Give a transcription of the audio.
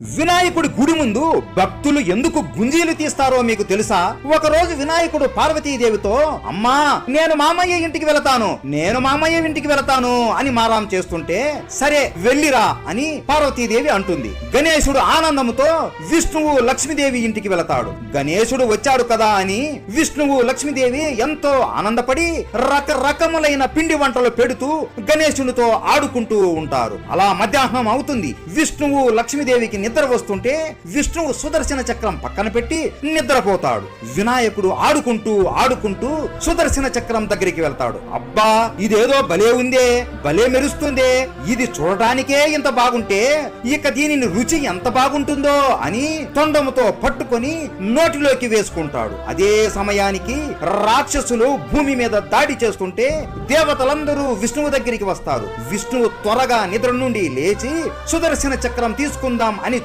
వినాయకుడి గుడి ముందు భక్తులు ఎందుకు గుంజీలు తీస్తారో మీకు తెలుసా? ఒకరోజు వినాయకుడు పార్వతీదేవితో అమ్మా నేను మామయ్య ఇంటికి వెళతాను నేను మామయ్య ఇంటికి వెళతాను అని మారాం చేస్తుంటే సరే వెళ్ళిరా అని పార్వతీదేవి అంటుంది. గణేశుడు ఆనందంతో విష్ణువు లక్ష్మీదేవి ఇంటికి వెళతాడు గణేశుడు వచ్చాడు కదా అని విష్ణువు లక్ష్మీదేవి ఎంతో ఆనందపడి రకరకములైన పిండి వంటలు పెడుతూ గణేశునితో ఆడుకుంటూ ఉంటారు. అలా మధ్యాహ్నం అవుతుంది. విష్ణువు లక్ష్మీదేవికి నిద్ర వస్తుంటే విష్ణువు సుదర్శన చక్రం పక్కన పెట్టి నిద్రపోతాడు. వినాయకుడు ఆడుకుంటూ ఆడుకుంటూ సుదర్శన చక్రం దగ్గరికి వెళ్తాడు. అబ్బా ఇదేదో భలే ఉందే భలే మెరుస్తుందే ఇది చూడటానికే ఇంత బాగుంటే ఇక దీనిని రుచి ఎంత బాగుంటుందో అని తొండముతో పట్టుకొని నోటిలోకి వేసుకుంటాడు. అదే సమయానికి రాక్షసులు భూమి మీద దాడి చేస్తుంటే దేవతలందరూ విష్ణువు దగ్గరికి వస్తారు. విష్ణువు త్వరగా నిద్ర నుండి లేచి సుదర్శన చక్రం తీసుకుందాం అని